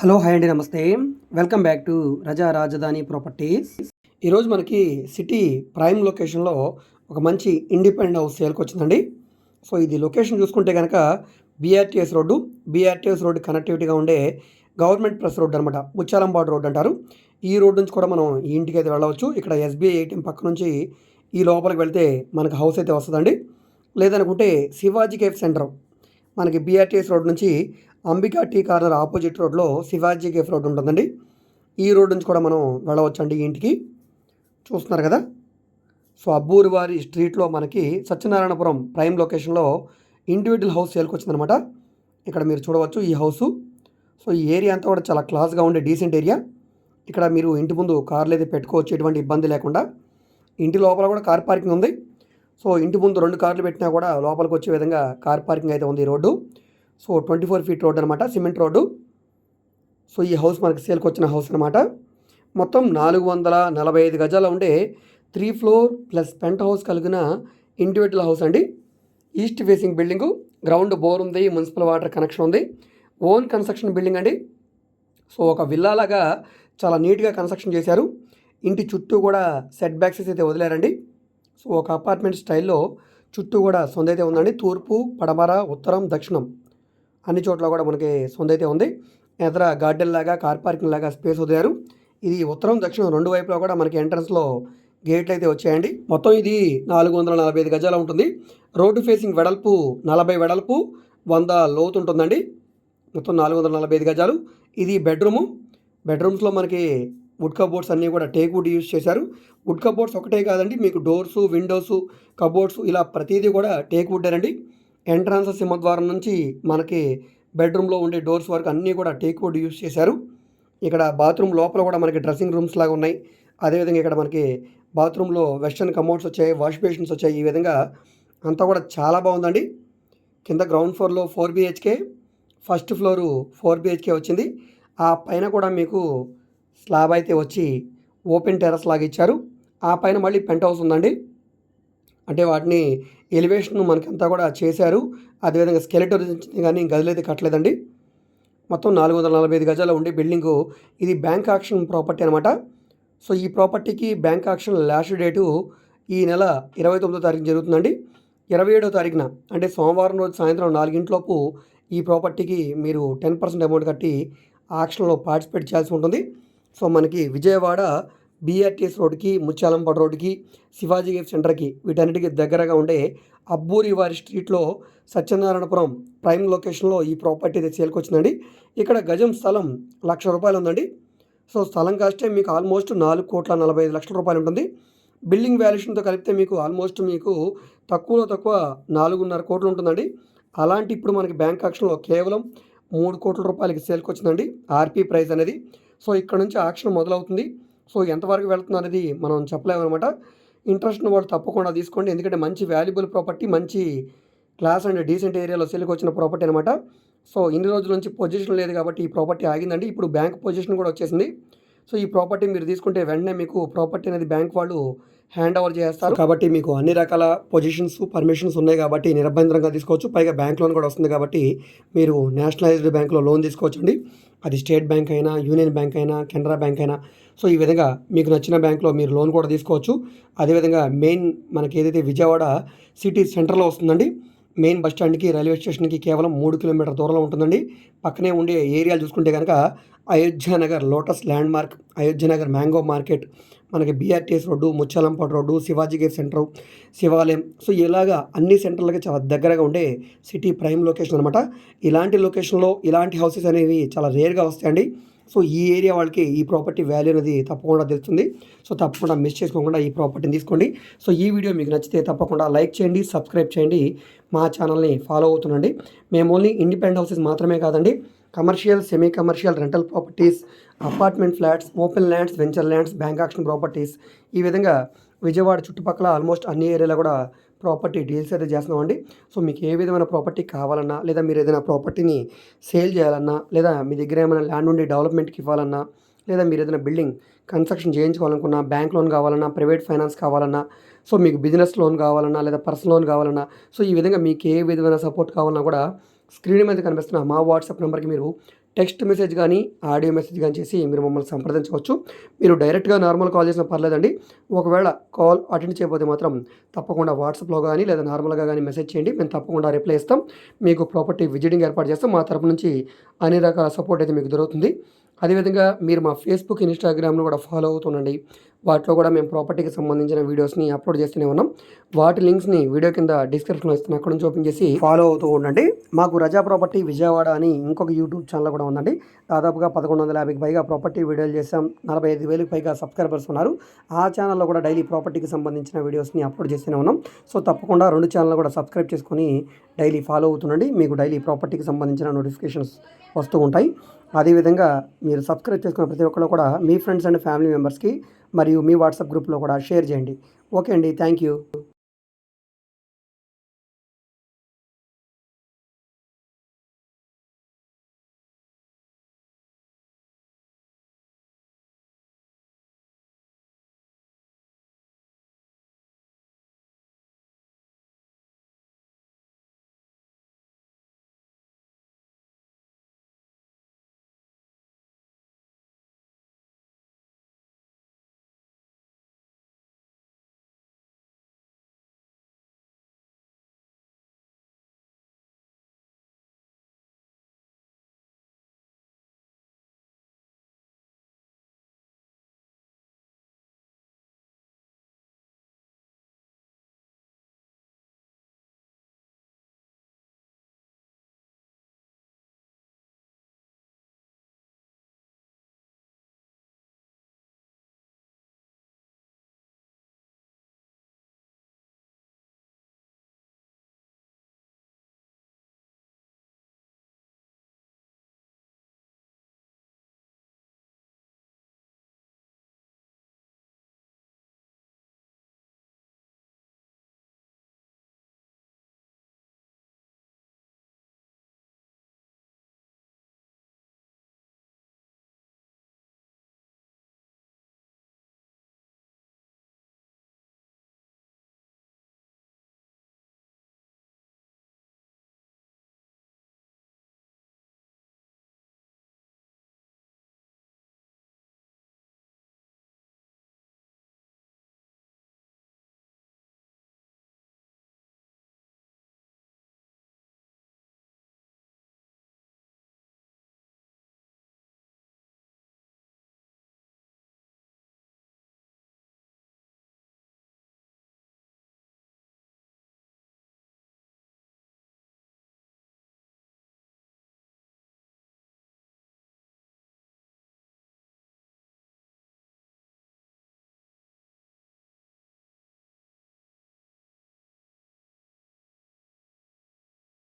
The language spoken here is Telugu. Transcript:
హలో హాయ్ అండి నమస్తే. వెల్కమ్ బ్యాక్ టు రజా రాజధాని ప్రాపర్టీస్. ఈరోజు మనకి సిటీ ప్రైమ్ లొకేషన్లో ఒక మంచి ఇండిపెండెంట్ హౌస్ సేల్కి వచ్చిందండి. సో ఇది లొకేషన్ చూసుకుంటే కనుక బీఆర్టీఎస్ రోడ్డు. బీఆర్టీఎస్ రోడ్డు కనెక్టివిటీగా ఉండే గవర్నమెంట్ ప్రెస్ రోడ్డు అనమాట ముచ్చాలంబాడు రోడ్డు అంటారు. ఈ రోడ్డు నుంచి కూడా మనం ఈ ఇంటికి అయితే వెళ్ళవచ్చు. ఇక్కడ ఎస్బీఐ ఏటీఎం పక్క నుంచి ఈ లోపలికి వెళ్తే మనకు హౌస్ అయితే వస్తుందండి. లేదనుకుంటే శివాజీ కేఫ్ సెంటర్. మనకి బీఆర్టీఎస్ రోడ్ నుంచి అంబికా టీ కార్నర్ ఆపోజిట్ రోడ్లో శివాజీ కేఫ్ రోడ్ ఉంటుందండి. ఈ రోడ్ నుంచి కూడా మనం వెళ్ళవచ్చండి ఇంటికి. చూస్తున్నారు కదా? సో అబ్బూరి వారి స్ట్రీట్లో మనకి సత్యనారాయణపురం ప్రైమ్ లొకేషన్లో ఇండివిజువల్ హౌస్ సేల్కి వచ్చిందనమాట. ఇక్కడ మీరు చూడవచ్చు ఈ హౌసు. సో ఈ ఏరియా అంతా కూడా చాలా క్లాస్గా ఉండే డీసెంట్ ఏరియా. ఇక్కడ మీరు ఇంటి ముందు కార్లు అయితే పెట్టుకోవచ్చు ఎటువంటి ఇబ్బంది లేకుండా. ఇంటి లోపల కూడా కార్ పార్కింగ్ ఉంది. సో ఇంటి ముందు రెండు కార్లు పెట్టినా కూడా లోపలికి వచ్చే విధంగా కార్ పార్కింగ్ అయితే ఉంది ఈ road. So twenty four feet road అనమాట సిమెంట్ రోడ్డు. సో ఈ హౌస్ మనకి సేల్కి వచ్చిన హౌస్ అనమాట మొత్తం నాలుగు వందల నలభై ఐదు గజాల ఉండే three floor plus penthouse కలిగిన ఇండివిజువల్ హౌస్ అండి. East facing building ground bore ఉంది మున్సిపల్ వాటర్ కనెక్షన్ ఉంది. ఓన్ కన్స్ట్రక్షన్ బిల్డింగ్ అండి. సో ఒక విల్లాలాగా చాలా నీట్గా కన్స్ట్రక్షన్ చేశారు. ఇంటి చుట్టూ కూడా సెట్ బ్యాక్సెస్ అయితే వదిలేరండి. సో ఒక అపార్ట్మెంట్ స్టైల్లో చుట్టూ కూడా సొంత అయితే ఉందండి. తూర్పు పడమర ఉత్తరం దక్షిణం. అన్ని చోట్ల కూడా మనకి సొందైతే ఉంది. ఎదర గార్డెన్ లాగా కార్ పార్కింగ్ లాగా స్పేస్ వదిలారు. ఇది ఉత్తరం దక్షిణం రెండు వైపులా కూడా మనకి ఎంట్రన్స్లో గేట్లు అయితే వచ్చాయండి. మొత్తం ఇది నాలుగు వందల నలభై ఐదు గజాలు ఉంటుంది. రోడ్డు ఫేసింగ్ వెడల్పు నలభై వెడల్పు వంద లోతు ఉంటుందండి. మొత్తం నాలుగు వందల నలభై ఐదు గజాలు. ఇది బెడ్రూము. బెడ్రూమ్స్లో మనకి వుడ్ కబోర్డ్స్ అన్నీ కూడా టేక్ వుడ్ యూజ్ చేశారు. వుడ్ కబోర్డ్స్ ఒకటే కాదండి మీకు డోర్సు విండోస్ కబోర్డ్స్ ఇలా ప్రతిదీ కూడా టేక్ వుడ్డేనండి. ఎంట్రన్స్ సింహద్వారం నుంచి మనకి బెడ్రూమ్లో ఉండే డోర్స్ వరకు అన్నీ కూడా టేక్ వుడ్ యూజ్ చేశారు. ఇక్కడ బాత్రూమ్ లోపల కూడా మనకి డ్రెస్సింగ్ రూమ్స్ లాగా ఉన్నాయి. అదేవిధంగా ఇక్కడ మనకి బాత్రూంలో వెస్టర్న్ కమోడ్స్ వచ్చాయి వాష్ బేషన్స్ వచ్చాయి. ఈ విధంగా అంతా కూడా చాలా బాగుందండి. కింద గ్రౌండ్ ఫ్లోర్లో four BHK first floor four BHK వచ్చింది. ఆ పైన కూడా మీకు స్లాబ్ అయితే వచ్చి ఓపెన్ టెరస్ లాగా ఇచ్చారు. ఆ పైన మళ్ళీ పెంట్ హౌస్ ఉందండి. అంటే వాటిని ఎలివేషన్ మనకంతా కూడా చేశారు. అదేవిధంగా స్కెలెటర్ కానీ గదులు అయితే కట్టలేదండి. మొత్తం నాలుగు వందల నలభై ఐదు గజాలు ఉండే బిల్డింగు. ఇది బ్యాంక్ ఆక్షన్ ప్రాపర్టీ అనమాట సో ఈ ప్రాపర్టీకి బ్యాంక్ ఆక్షన్ లాస్ట్ డేటు ఈ నెల ఇరవై తొమ్మిదో తారీఖు జరుగుతుందండి. ఇరవై ఏడో తారీఖున అంటే సోమవారం రోజు సాయంత్రం నాలుగింటిలోపు ఈ ప్రాపర్టీకి మీరు టెన్ పర్సెంట్ అమౌంట్ కట్టి ఆక్షన్లో పార్టిసిపేట్ చేయాల్సి ఉంటుంది. సో మనకి విజయవాడ బీఆర్టీఎస్ రోడ్కి ముత్యాలంపాడు రోడ్డుకి శివాజీ గేట్ సెంటర్కి వీటన్నిటికీ దగ్గరగా ఉండే అబ్బూరి వారి స్ట్రీట్లో సత్యనారాయణపురం ప్రైమ్ లొకేషన్లో ఈ ప్రాపర్టీ అయితే సేల్కొచ్చిందండి. ఇక్కడ గజం స్థలం లక్ష రూపాయలు ఉందండి. సో స్థలం కాస్టే మీకు ఆల్మోస్ట్ నాలుగు కోట్ల నలభై ఐదు లక్షల రూపాయలు ఉంటుంది. బిల్డింగ్ వాల్యుయేషన్తో కలిపితే మీకు ఆల్మోస్ట్ మీకు తక్కువలో తక్కువ నాలుగున్నర కోట్లు ఉంటుందండి. అలాంటి ఇప్పుడు మనకి బ్యాంక్ ఆక్షన్లో కేవలం మూడు కోట్ల రూపాయలకి సేల్కి వచ్చిందండి ఆర్పీ ప్రైస్ అనేది. సో ఇక్కడ నుంచి ఆక్షన్ మొదలవుతుంది. సో ఎంతవరకు వెళ్తుంది అనేది మనం చెప్పలేము అనమాట ఇంట్రెస్ట్ వాళ్ళు తప్పకుండా తీసుకోండి. ఎందుకంటే మంచి వాల్యుబుల్ ప్రాపర్టీ మంచి క్లాస్ అండ్ డీసెంట్ ఏరియాలో సెల్కి వచ్చిన ప్రాపర్టీ అనమాట సో ఇన్ని రోజుల నుంచి పొజిషన్ లేదు కాబట్టి ఈ ప్రాపర్టీ ఆగిందండి. ఇప్పుడు బ్యాంక్ పొజిషన్ కూడా వచ్చేసింది. సో ఈ ప్రాపర్టీ మీరు తీసుకుంటే వెంటనే మీకు ప్రాపర్టీ అనేది బ్యాంక్ వాళ్ళు హ్యాండ్ ఓవర్ చేస్తారు. కాబట్టి మీకు అన్ని రకాల పొజిషన్స్ పర్మిషన్స్ ఉన్నాయి కాబట్టి నిర్బంధంగా తీసుకోవచ్చు. పైగా బ్యాంక్ లోన్ కూడా వస్తుంది కాబట్టి మీరు నేషనలైజ్డ్ బ్యాంక్లో లోన్ తీసుకోవచ్చండి. అది స్టేట్ బ్యాంక్ అయినా యూనియన్ బ్యాంక్ అయినా కెనరా బ్యాంక్ అయినా. సో ఈ విధంగా మీకు నచ్చిన బ్యాంక్లో మీరు లోన్ కూడా తీసుకోవచ్చు. అదేవిధంగా మెయిన్ మనకి ఏదైతే విజయవాడ సిటీ సెంటర్లో వస్తుందండి మెయిన్ బస్ స్టాండ్కి రైల్వే స్టేషన్కి కేవలం మూడు కిలోమీటర్ దూరంలో ఉంటుందండి. పక్కనే ఉండే ఏరియాలు చూసుకుంటే కనుక Ayodhyanagar lotus landmark Ayodhyanagar mango market మనకి BRTS road ముచ్చాలంపాటు road Shivaji gate centre శివాలయం. సో ఇలాగా అన్ని సెంటర్లకి చాలా దగ్గరగా ఉండే సిటీ ప్రైమ్ లొకేషన్ అనమాట ఇలాంటి లొకేషన్లో ఇలాంటి హౌసెస్ అనేవి చాలా రేర్గా వస్తాయండి. సో ఈ ఏరియా వాళ్ళకి ఈ ప్రాపర్టీ వాల్యూ అనేది తప్పకుండా తెలుస్తుంది. సో తప్పకుండా మిస్ చేసుకోకుండా ఈ ప్రాపర్టీని తీసుకోండి. సో ఈ వీడియో మీకు నచ్చితే తప్పకుండా లైక్ చేయండి సబ్స్క్రైబ్ చేయండి. మా ఛానల్ని ఫాలో అవుతుండండి. మేము ఓన్లీ ఇండిపెండెంట్ హౌసెస్ మాత్రమే కాదండి. Commercial semi commercial rental properties apartment flats open lands venture lands bank auction properties. ఈ విధంగా విజయవాడ చుట్టుపక్కల ఆల్మోస్ట్ అన్ని ఏరియాలో కూడా ప్రాపర్టీ డీల్స్ అయితే చేస్తున్నామండి. సో మీకు ఏ విధమైన ప్రాపర్టీ కావాలన్నా లేదా మీరు ఏదైనా ప్రాపర్టీని సేల్ చేయాలన్నా లేదా మీ దగ్గర ఏమైనా ల్యాండ్ ఉండి డెవలప్మెంట్కి ఇవ్వాలన్నా లేదా మీరు ఏదైనా బిల్డింగ్ కన్స్ట్రక్షన్ చేయించుకోవాలనుకున్నా బ్యాంక్ లోన్ కావాలన్నా ప్రైవేట్ ఫైనాన్స్ కావాలన్నా సో మీకు బిజినెస్ లోన్ కావాలన్నా లేదా పర్సనల్ లోన్ కావాలన్నా సో ఈ విధంగా మీకు ఏ విధమైన సపోర్ట్ కావాలన్నా కూడా స్క్రీన్ మీద కనిపిస్తున్న మా వాట్సాప్ నెంబర్కి మీరు టెక్స్ట్ మెసేజ్ కానీ ఆడియో మెసేజ్ కానీ చేసి మీరు మమ్మల్ని సంప్రదించవచ్చు. మీరు డైరెక్ట్గా నార్మల్ కాల్ చేసినా పర్లేదండి. ఒకవేళ కాల్ అటెండ్ చేయకపోతే మాత్రం తప్పకుండా వాట్సాప్లో కానీ లేదా నార్మల్గా కానీ మెసేజ్ చేయండి. మేము తప్పకుండా రిప్లై ఇస్తాం. మీకు ప్రాపర్టీ విజిటింగ్ ఏర్పాటు చేస్తాం. మా తరపు నుంచి అన్ని రకాల సపోర్ట్ అయితే మీకు దొరుకుతుంది. అదేవిధంగా మీరు మా ఫేస్బుక్ ఇన్స్టాగ్రామ్ను కూడా ఫాలో అవుతుండండి వాటిలో కూడా మేము ప్రాపర్టీకి సంబంధించిన వీడియోస్ని అప్లోడ్ చేస్తూనే ఉన్నాం. వాటి లింక్స్ని వీడియో కింద డిస్క్రిప్షన్లో ఇస్తున్నా అక్కడ నుంచి ఓపెన్ చేసి ఫాలో అవుతూ ఉండండి. మాకు రజా ప్రాపర్టీ విజయవాడ అని ఇంకొక యూట్యూబ్ ఛానల్ కూడా ఉందండి. దాదాపుగా పదకొండు వందల యాభైకి పైగా ప్రాపర్టీ వీడియోలు చేసాం నలభై ఐదు వేలకు పైగా సబ్స్క్రైబర్స్ ఉన్నారు. ఆ ఛానల్లో కూడా డైలీ ప్రాపర్టీకి సంబంధించిన వీడియోస్ని అప్లోడ్ చేస్తూనే ఉన్నాం. సో తప్పకుండా రెండు ఛానల్ కూడా సబ్స్క్రైబ్ చేసుకొని డైలీ ఫాలో అవుతుండండి. మీకు డైలీ ప్రాపర్టీకి సంబంధించిన నోటిఫికేషన్స్ వస్తూ ఉంటాయి. అదేవిధంగా మీరు సబ్స్క్రైబ్ చేసుకున్న ప్రతి ఒక్కరు కూడా మీ ఫ్రెండ్స్ అండ్ ఫ్యామిలీ మెంబర్స్కి మరియు మీ వాట్సాప్ గ్రూప్లో కూడా షేర్ చేయండి. ఓకే అండి. Thank you.